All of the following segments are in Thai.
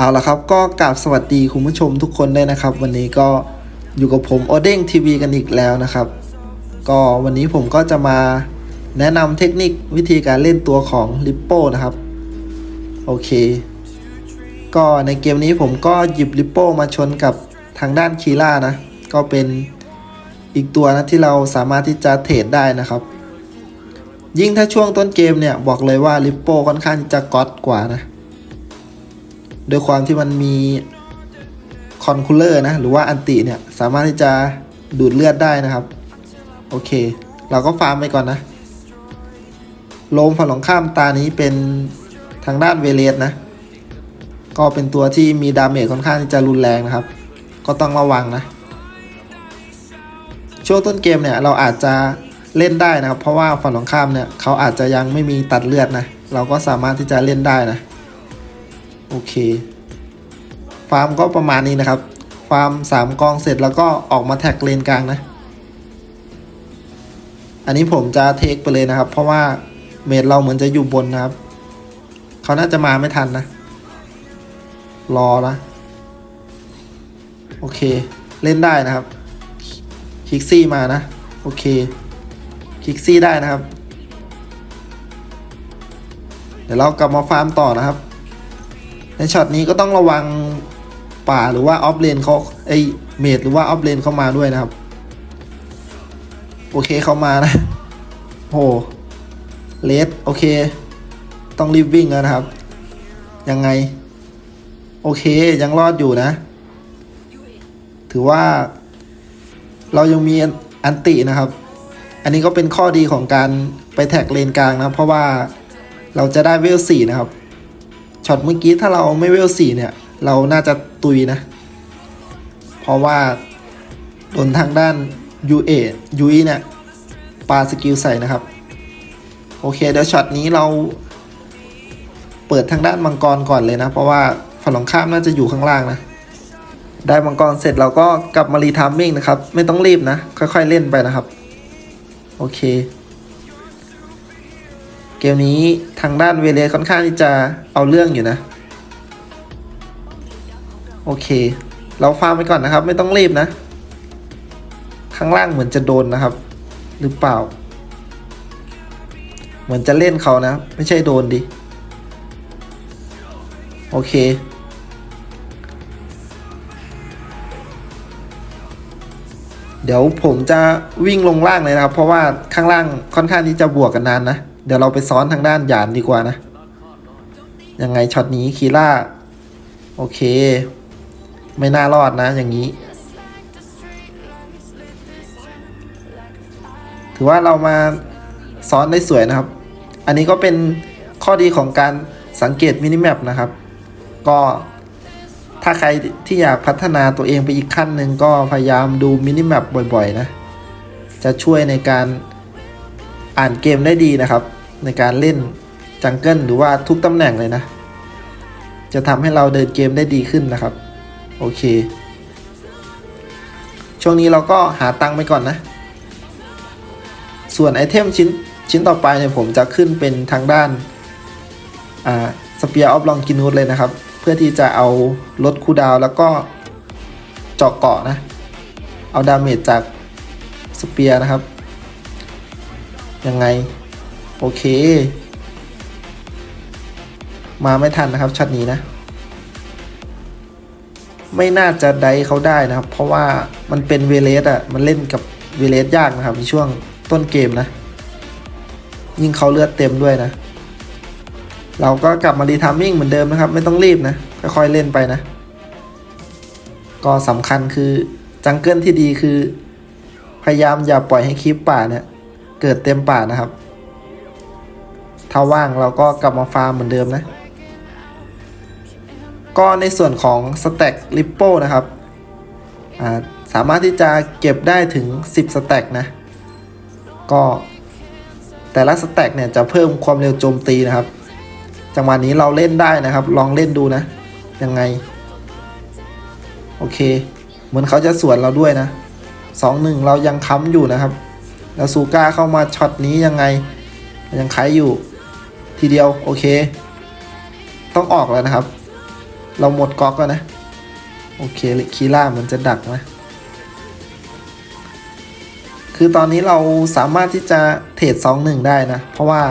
เอาละครับก็กราบสวัสดีคุณผู้ชมทุกคนด้วยนะครับ วันนี้ก็อยู่กับผมโอเด้งทีวีกันอีกแล้วนะครับ ก็วันนี้ผมก็จะมาแนะนำเทคนิควิธีการเล่นตัวของลิปโป้นะครับ โอเค ก็ในเกมนี้ผมก็หยิบลิปโป้มาชนกับทางด้านคีล่านะ ก็เป็นอีกตัวนะที่เราสามารถที่จะเทรดได้นะครับ ยิ่งถ้าช่วงต้นเกมเนี่ยบอกเลยว่าลิปโป้ค่อนข้างจะก๊อตกว่านะ โดยความที่มันมีคอนคูลเลอร์นะ หรือว่าอันติเนี่ย สามารถที่จะดูดเลือดได้นะครับ โอเค เราก็ฟาร์มไปก่อนนะ โลมฝั่งตรงข้ามตานี้เป็นทางด้านเวเลสนะ ก็เป็นตัวที่มีดาเมจค่อนข้างที่จะรุนแรงนะครับ ก็ต้องระวังนะ ช่วงต้นเกมเนี่ยเราอาจจะเล่นได้นะครับ เพราะว่าฝั่งตรงข้ามเนี่ยเขาอาจจะยังไม่มีตัดเลือดนะ เราก็สามารถที่จะเล่นได้นะ โอเค ฟาร์มก็ประมาณนี้นะครับ ฟาร์มสามกองเสร็จแล้วก็ออกมาแท็กเลนกลางนะ อันนี้ผมจะเทคไปเลยนะครับ เพราะว่าเมดเราเหมือนจะอยู่บนนะครับ เขาน่าจะมาไม่ทันนะ รอนะ โอเค เล่นได้นะครับ คิกซี่มานะ โอเค คิกซี่ได้นะครับ เดี๋ยวเรากลับมาฟาร์มต่อนะครับ ในช็อตนี้ก็ต้องระวังป่าหรือว่าออฟเลนเขาไอเมดหรือว่าออฟเลนเข้ามาด้วยนะครับ โอเคเข้ามานะโหเลสโอเค ต้องรีบวิ่งแล้วนะครับ ยังไง โอเคยังรอดอยู่นะ ถือว่า เรายังมีอันตินะครับ อันนี้ก็เป็นข้อดีของการไปแท็กเลนกลางนะ เพราะว่าเราจะได้เวลสี่นะครับ ช็อตเมื่อกี้ถ้าเราไม่เวลสี่เนี่ย เราน่าจะตุยนะ เพราะว่าโดนทางด้าน UA ยุ้ยเนี่ยปาสกิลใส่นะครับ โอเคเดี๋ยวช็อตนี้เรา เปิดทางด้านมังกรก่อนเลยนะ เพราะว่าฝั่งตรงข้ามน่าจะอยู่ข้างล่างนะ ได้มังกรเสร็จเราก็กลับมารีทามมิ่งนะครับ ไม่ต้องรีบนะ ค่อยๆเล่นไปนะครับ โอเค เกมนี้ทางด้านเวเลสค่อนข้างที่จะเอาเรื่องอยู่นะ โอเค เราฟาร์มไปก่อนนะครับ ไม่ต้องรีบนะ ข้างล่างเหมือนจะโดนนะครับ หรือเปล่า เหมือนจะเล่นเขานะ ไม่ใช่โดนดิ โอเคเดี๋ยวผมจะวิ่งลงล่างเลยนะครับ เพราะว่าข้างล่างค่อนข้างที่จะบวกกันนานนะ เดี๋ยวเราไปซ้อนทางด้านหยานดีกว่านะ ยังไงช็อตนี้คีล่า โอเค ไม่น่ารอดนะ อย่างนี้ ถือว่าเรามาซ้อนได้สวยนะครับ อันนี้ก็เป็นข้อดีของการสังเกตมินิแมปนะครับ ก็ถ้าใครที่อยากพัฒนาตัวเองไปอีกขั้นหนึ่งก็พยายามดูมินิแมปบ่อยๆนะ จะช่วยในการอ่านเกมได้ดีนะครับ ในการเล่นจังเกิลหรือว่าทุกตำแหน่งเลยนะ จะทำให้เราเดินเกมได้ดีขึ้นนะครับ โอเค ช่วงนี้เราก็หาตังค์ไปก่อนนะ ส่วนไอเทมชิ้นชิ้นต่อไปเนี่ยผมจะขึ้นเป็นทางด้านอ่าสเปียร์ออฟลองกินูดเลยนะครับ เพื่อที่จะเอาลดคูดาวแล้วก็เจาะเกาะนะ เอาดาเมจจากสเปียร์นะครับ ยังไง โอเค มาไม่ทันนะครับช็อตนี้นะ ไม่น่าจะได้เขาได้นะครับ เพราะว่ามันเป็นเวเลสอะ มันเล่นกับเวเลสยากนะครับในช่วงต้นเกมนะ ยิ่งเขาเลือดเต็มด้วยนะ เราก็กลับมารีทามมิ่งเหมือนเดิมนะครับ ไม่ต้องรีบนะค่อยๆเล่นไปนะ ก็สำคัญคือจังเกิลที่ดีคือ พยายามอย่าปล่อยให้คลิปป่าเนี่ยเกิดเต็มป่านะครับ ถ้าว่างเราก็กลับมาฟาร์มเหมือนเดิมนะ ก็ในส่วนของสแต็กลิปโปนะครับ สามารถที่จะเก็บได้ถึง 10สแต็กนะ ก็แต่ละสแต็กเนี่ยจะเพิ่มความเร็วโจมตีนะครับ จังหวะนี้เราเล่นได้นะครับ ลองเล่นดูนะ ยังไง โอเค เหมือนเขาจะสวนเราด้วยนะสองหนึ่งเรายังค้ำอยู่นะครับแล้วซูก้าเข้ามาช็อตนี้ยังไง ยังไขอยู่ ทีเดียว โอเค ต้องออกแล้วนะครับ เราหมดก๊อกแล้วนะ โอเคคีล่ามันจะดักนะ คือตอนนี้เราสามารถที่จะเทรดสองหนึ่งได้นะ เพราะว่า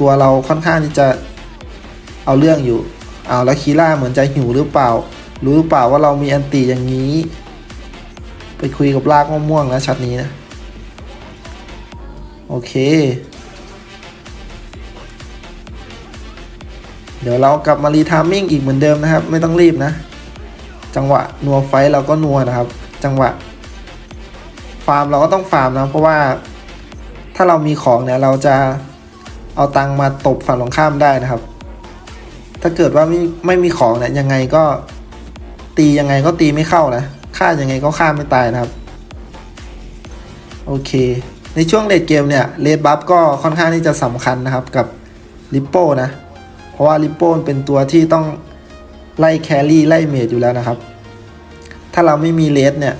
ตัวเราค่อนข้างที่จะเอาเรื่องอยู่เอาแล้วคีล่าเหมือนจะหิวหรือเปล่า รู้หรือเปล่าว่าเรามีอันตีอย่างนี้ ไปคุยกับลากมะม่วงแล้วช็อตนี้นะ โอเค ดี๋ยวเรากลับมารีทามมิ่งอีกเหมือนเดิมนะครับ ไม่ต้องรีบนะ จังหวะนัวไฟเราก็นัวนะครับ จังหวะ ฟาร์มเราก็ต้องฟาร์มนะ เพราะว่าถ้าเรามีของเนี่ยเราจะเอาตังมาตบฝั่งตรงข้ามได้นะครับ ถ้าเกิดว่าไม่ไม่มีของเนี่ยยังไงก็ตียังไงก็ตีไม่เข้านะฆ่ายังไงก็ฆ่าไม่ตายนะครับ โอเค ในช่วงเลดเกมเนี่ยเลดบัฟก็ค่อนข้างที่จะสำคัญนะครับกับลิปโป้นะ ราะว่าลิปโป้เป็นตัวที่ต้องไล่แครี่ไล่เมจอยู่แล้วนะครับ ถ้าเราไม่มีเลสเนี่ย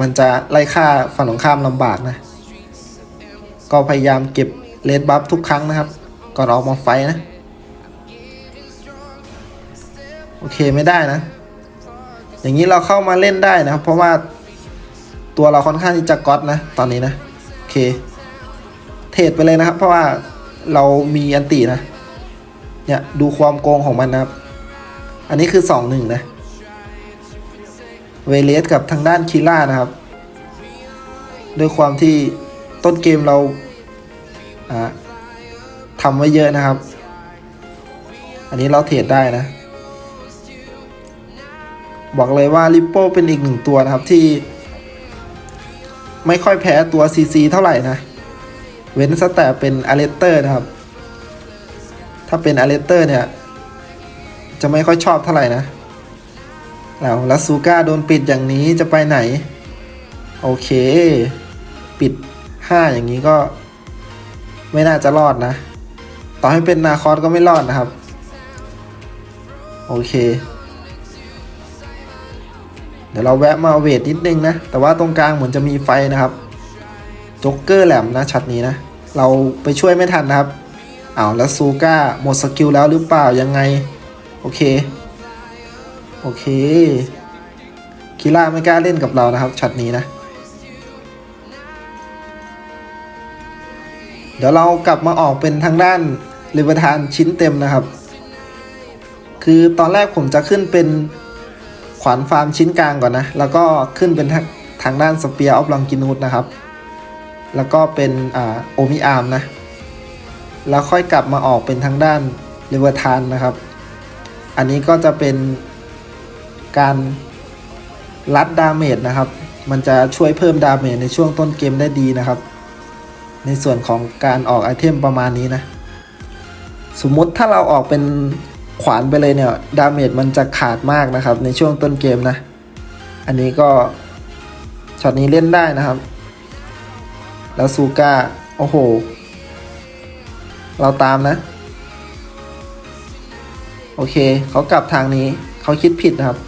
มันจะไล่ฆ่าฝั่งตรงข้ามลำบากนะ ก็พยายามเก็บเลสบัฟทุกครั้งนะครับ ก่อนออกมาไฟนะ โอเคไม่ได้นะ อย่างนี้เราเข้ามาเล่นได้นะครับ เพราะว่าตัวเราค่อนข้างที่จะก๊อตนะ ตอนนี้นะ โอเค เทรดไปเลยนะครับ เพราะว่าเรามีอันตีนะ เนี่ยดูความโกงของมันนะครับ อันนี้คือสองหนึ่งนะ เวเลสกับทางด้านคิล่านะครับ ด้วยความที่ต้นเกมเราทำไว้เยอะนะครับ อันนี้เราเทรดได้นะ บอกเลยว่าลิปโป้เป็นอีกหนึ่งตัวนะครับที่ ไม่ค่อยแพ้ตัว CC เท่าไหร่นะ เว้นสแต่เป็นอเลเตอร์นะครับ ถ้าเป็นอาเลเตอร์เนี่ย จะไม่ค่อยชอบเท่าไหร่นะแล้วล้วซูก้าโดนปิดอย่างนี้จะไปไหน โอเค ปิด 5 อย่างนี้ก็ ไม่น่าจะรอดนะ ต่อให้เป็นนาคอสก็ไม่รอดนะครับ โอเค เดี๋ยวเราแวะมาเวทนิดนึงนะ แต่ว่าตรงกลางเหมือนจะมีไฟนะครับจ็กเกอร์แหลมนะช็อตนี้นะ เราไปช่วยไม่ทันนะครับ เอาแล้วซูก้าหมดสกิลแล้วหรือเปล่ายังไง โอเค โอเค คิล่าไม่กล้าเล่นกับเรานะครับช็อตนี้นะ เดี๋ยวเรากลับมาออกเป็นทางด้านเลเวทานชิ้นเต็มนะครับ คือตอนแรกผมจะขึ้นเป็นขวานฟาร์มชิ้นกลางก่อนนะ แล้วก็ขึ้นเป็นทางทางด้านสเปียร์ออฟลองกินูดนะครับ แล้วก็เป็นอ่าโอมิอาร์มนะ แล้วค่อยกลับมาออกเป็นทางด้านเลเวทานนะครับ อันนี้ก็จะเป็นการลัดดาเมจนะครับ มันจะช่วยเพิ่มดาเมจในช่วงต้นเกมได้ดีนะครับ ในส่วนของการออกไอเทมประมาณนี้นะ สมมติถ้าเราออกเป็นขวานไปเลยเนี่ยดาเมจมันจะขาดมากนะครับ ในช่วงต้นเกมนะ อันนี้ก็ช็อตนี้เล่นได้นะครับ แล้วซูก้าโอ้โห เราตามนะ โอเค เขากลับทางนี้ เขาคิดผิดนะครับ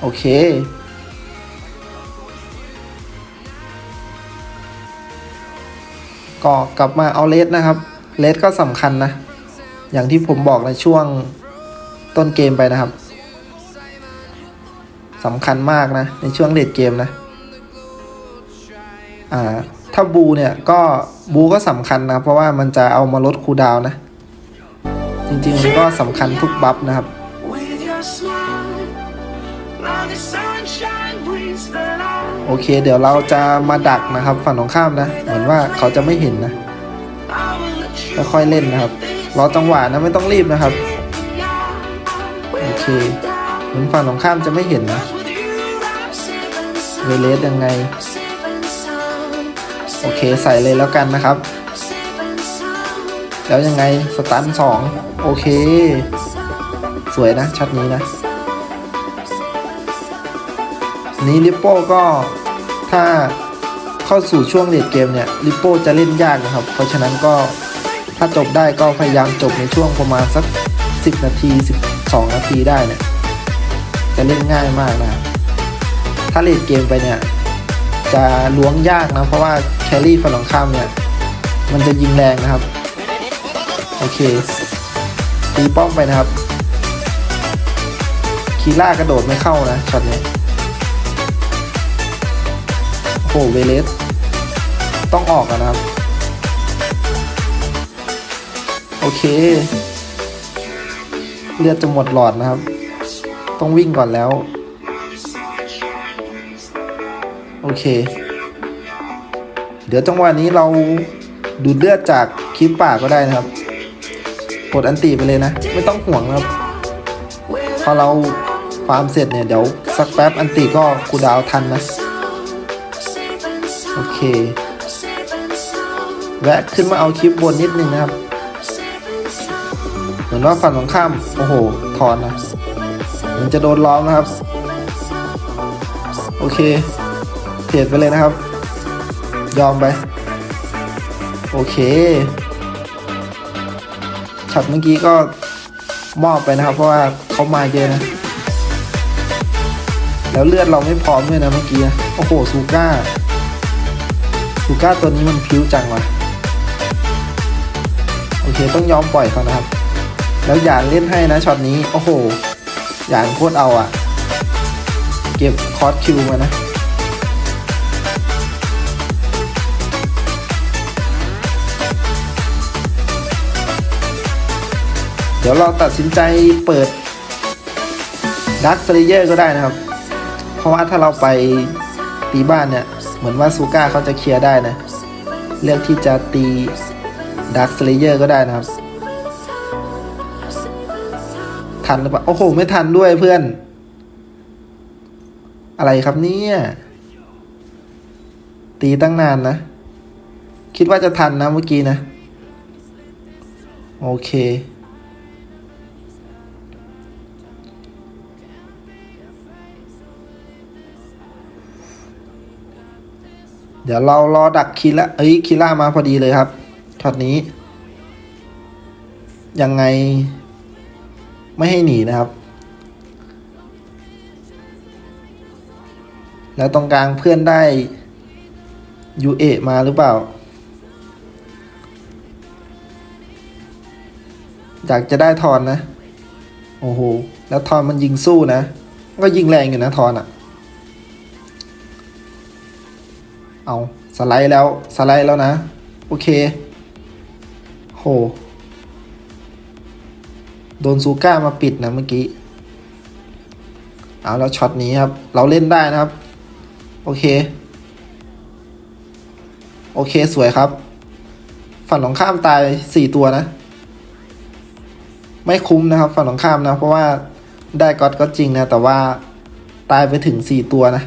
โอเค ก็กลับมาเอาเลสนะครับ เลสก็สำคัญนะ อย่างที่ผมบอกในช่วงต้นเกมไปนะครับสำคัญมากนะ ในช่วงเลดเกมนะ อ่า ถ้าบูเนี่ยก็บูก็สำคัญนะเพราะว่ามันจะเอามาลดคูดาวนะ จริงๆมันก็สำคัญทุกบัฟนะครับ โอเค เดี๋ยวเราจะมาดักนะครับ ฝั่งตรงข้ามนะ เหมือนว่าเขาจะไม่เห็นนะค่อยๆเล่นนะครับรอจังหวะนะไม่ต้องรีบนะครับโอเคเหมือนฝั่งตรงข้ามจะไม่เห็นนะเวเลสยังไง โอเคใส่เลยแล้วกันนะครับ แล้วยังไงสตันสองโอเค สวยนะช็อตนี้นะ นี้ลิปโป้ก็ถ้าเข้าสู่ช่วงเลดเกมเนี่ยลิปโป้จะเล่นยากนะครับ เพราะฉะนั้นก็ถ้าจบได้ก็พยายามจบในช่วงประมาณสัก 10 นาที 12 นาทีได้เนี่ยจะเล่นง่ายมากนะ ถ้าเลดเกมไปเนี่ย จะล้วงยากนะ เพราะว่าแครี่ฝั่งตรงข้ามเนี่ย มันจะยิงแรงนะครับ โอเคตีป้อมไปนะครับ คีล่ากระโดดไม่เข้านะช็อตนี้โอ้โหเวเลสต้องออกอะนะครับ โอเค เลือดจะหมดหลอดนะครับ ต้องวิ่งก่อนแล้ว โอเค เดี๋ยวจังหวะนี้เราดูดเลือดจากคลิปป่าก็ได้นะครับ กดอันตีไปเลยนะ ไม่ต้องห่วงนะครับ พอเราฟาร์มเสร็จเนี่ย เดี๋ยวสักแป๊บอันตีก็คูดาวทันนะ โอเค แวะขึ้นมาเอาคลิปบนนิดนึงนะครับ เหมือนว่าฝั่งตรงข้าม โอ้โห ถอนนะ มันจะโดนล้อมนะครับ โอเค เทรดไปเลยนะครับ ยอมไป โอเคช็อตเมื่อกี้ก็มอบไปนะครับ เพราะว่าเขามาเยอะนะ แล้วเลือดเราไม่พร้อมด้วยนะเมื่อกี้นะโอ้โหซูก้าซูก้าตัวนี้มันพิ้วจังวะโอเคต้องยอมปล่อยเขานะครับ แล้วหยานเล่นให้นะช็อตนี้ โอ้โหหยานโคตรเอาอะเก็บคอร์สคิวมานะ เดี๋ยวเราตัดสินใจเปิดดักสเลเยอร์ก็ได้นะครับ เพราะว่าถ้าเราไปตีบ้านเนี่ย เหมือนว่าซูก้าเขาจะเคลียร์ได้นะ เลือกที่จะตีดักสเลเยอร์ก็ได้นะครับ ทันหรือเปล่า โอ้โห ไม่ทันด้วยเพื่อน อะไรครับเนี่ย ตีตั้งนานนะ คิดว่าจะทันนะเมื่อกี้นะ โอเค เดี๋ยวเรารอดักคีล่าเอ้ยคีล่ามาพอดีเลยครับช็อตนี้ ยังไง ไม่ให้หนีนะครับ แล้วตรงกลางเพื่อนได้ยูเอมาหรือเปล่า อยากจะได้ทอนนะ โอ้โห แล้วทอนมันยิงสู้นะ ก็ยิงแรงอยู่นะทอนอะ่ะ เอาสไลด์แล้วสไลด์แล้วนะ โอเค โห โดนซูก้ามาปิดนะเมื่อกี้ เอาแล้วช็อตนี้ครับ เราเล่นได้นะครับ โอเค โอเคสวยครับ ฝั่งของข้ามตายสี่ตัวนะ ไม่คุ้มนะครับ ฝั่งของข้ามนะ เพราะว่าได้ก๊อตก็จริงนะ แต่ว่าตายไปถึงสี่ตัวนะ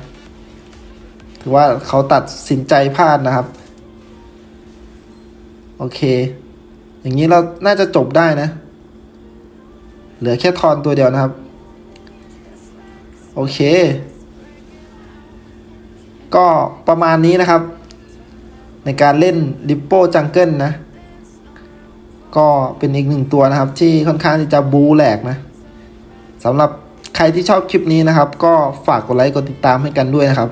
ถือว่าเขาตัดสินใจพลาดนะครับ โอเค อย่างนี้เราน่าจะจบได้นะ เหลือแค่ทอนตัวเดียวนะครับ โอเค ก็ประมาณนี้นะครับ ในการเล่นดิปโป้จังเกิลนะ ก็เป็นอีกหนึ่งตัวนะครับ ที่ค่อนข้างที่จะบูแหลกนะสำหรับใครที่ชอบคลิปนี้นะครับ ก็ฝากกดไลค์กดติดตามให้กันด้วยนะครับ